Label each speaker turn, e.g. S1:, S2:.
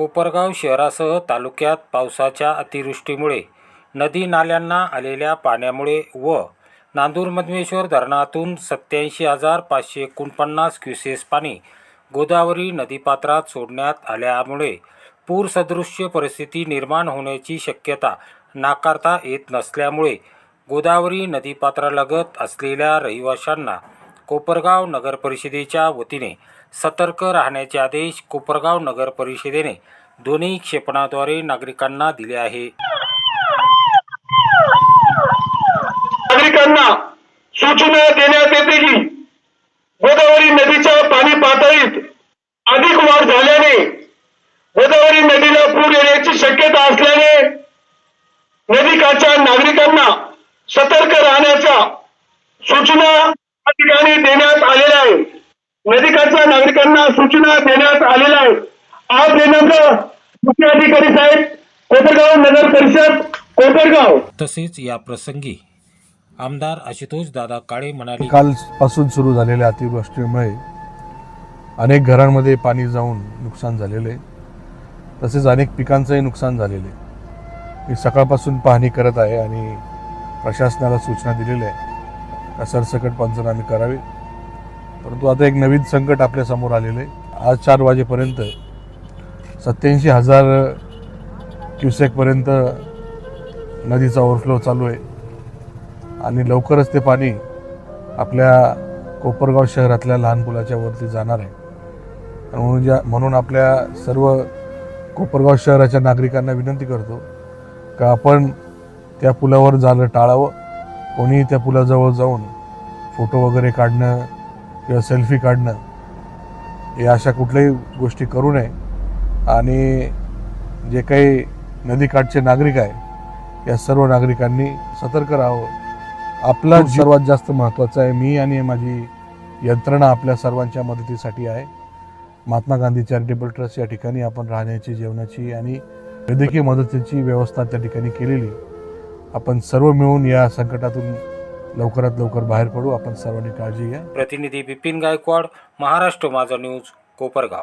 S1: कोपरगाव शहरासह तालुक्यात पावसाच्या अतिवृष्टीमुळे नदी नाल्यांना आलेल्या पाण्यामुळे व नांदूर मधमेश्वर धरणातून सत्याऐंशी हजार पाचशे एकोणपन्नास क्युसेस पाणी गोदावरी नदीपात्रात सोडण्यात आल्यामुळे पूरसदृश्य परिस्थिती निर्माण होण्याची शक्यता नाकारता येत नसल्यामुळे गोदावरी नदीपात्रालगत असलेल्या रहिवाशांना कोपरगाव नगर परिषदेच्या वतीने सतर्क राहण्याचे आदेश कोपरगाव नगर परिषदेने दोन्ही क्षेपणाद्वारे नागरिकांना दिले आहे.
S2: नागरिकांना सूचना देण्यात येते की गोदावरी नदीच्या पाणी पातळीत अधिक वाढ झाल्याने गोदावरी नदीला पूर येण्याची शक्यता असल्याने नदीकाठच्या नागरिकांना सतर्क राहण्याच्या सूचना ठिकाणी देण्यात आलेल्या आहेत नदीकाठच्या नागरिकांना सूचना देण्यात आलेल्या आहेत. आज दिनांक मुख्य अधिकारी साहेब कोपरगाव नगर परिषद कोपरगाव.
S1: तसेच या प्रसंगी आमदार आशुतोष दादा काळे म्हणाले
S3: कालपासून सुरू झालेल्या अतिवृष्टीमुळे अनेक घरांमध्ये पाणी जाऊन नुकसान झालेले तसेच अनेक पिकांचंही नुकसान झालेले मी सकाळपासून पाहणी करत आहे आणि प्रशासनाला सूचना दिलेल्या आहे का सरसकट पंचनामे करावे. परंतु आता एक नवीन संकट आपल्यासमोर आलेलं आहे. आज चार वाजेपर्यंत सत्याऐंशी हजार क्युसेकपर्यंत नदीचा ओव्हरफ्लो चालू आहे. आणि लवकरच ते पाणी आपल्या कोपरगाव शहरातल्या लहान पुलाच्या वरती जाणार आहे. म्हणून ज्या म्हणून आपल्या सर्व कोपरगाव शहराच्या नागरिकांना विनंती करतो का आपण त्या पुलावर जाणं टाळावं. कोणीही त्या पुलाजवळ जाऊन फोटो वगैरे काढणं किंवा सेल्फी काढणं हे अशा कुठल्याही गोष्टी करू नये. आणि जे काही नदीकाठचे नागरिक आहे या सर्व नागरिकांनी सतर्क राहावं. आपला सर्वात जास्त महत्त्वाचा आहे. मी आणि माझी यंत्रणा आपल्या सर्वांच्या मदतीसाठी आहे. महात्मा गांधी चॅरिटेबल ट्रस्ट या ठिकाणी आपण राहण्याची जेवणाची आणि वैद्यकीय मदतीची व्यवस्था त्या ठिकाणी केलेली. आपण सर्व मिळून या संकटातून लवकरात लवकर बाहेर पडू. आपण सर्वांनी काळजी घ्या.
S1: प्रतिनिधी बिपिन गायकवाड महाराष्ट्र माझा न्यूज कोपरगाव.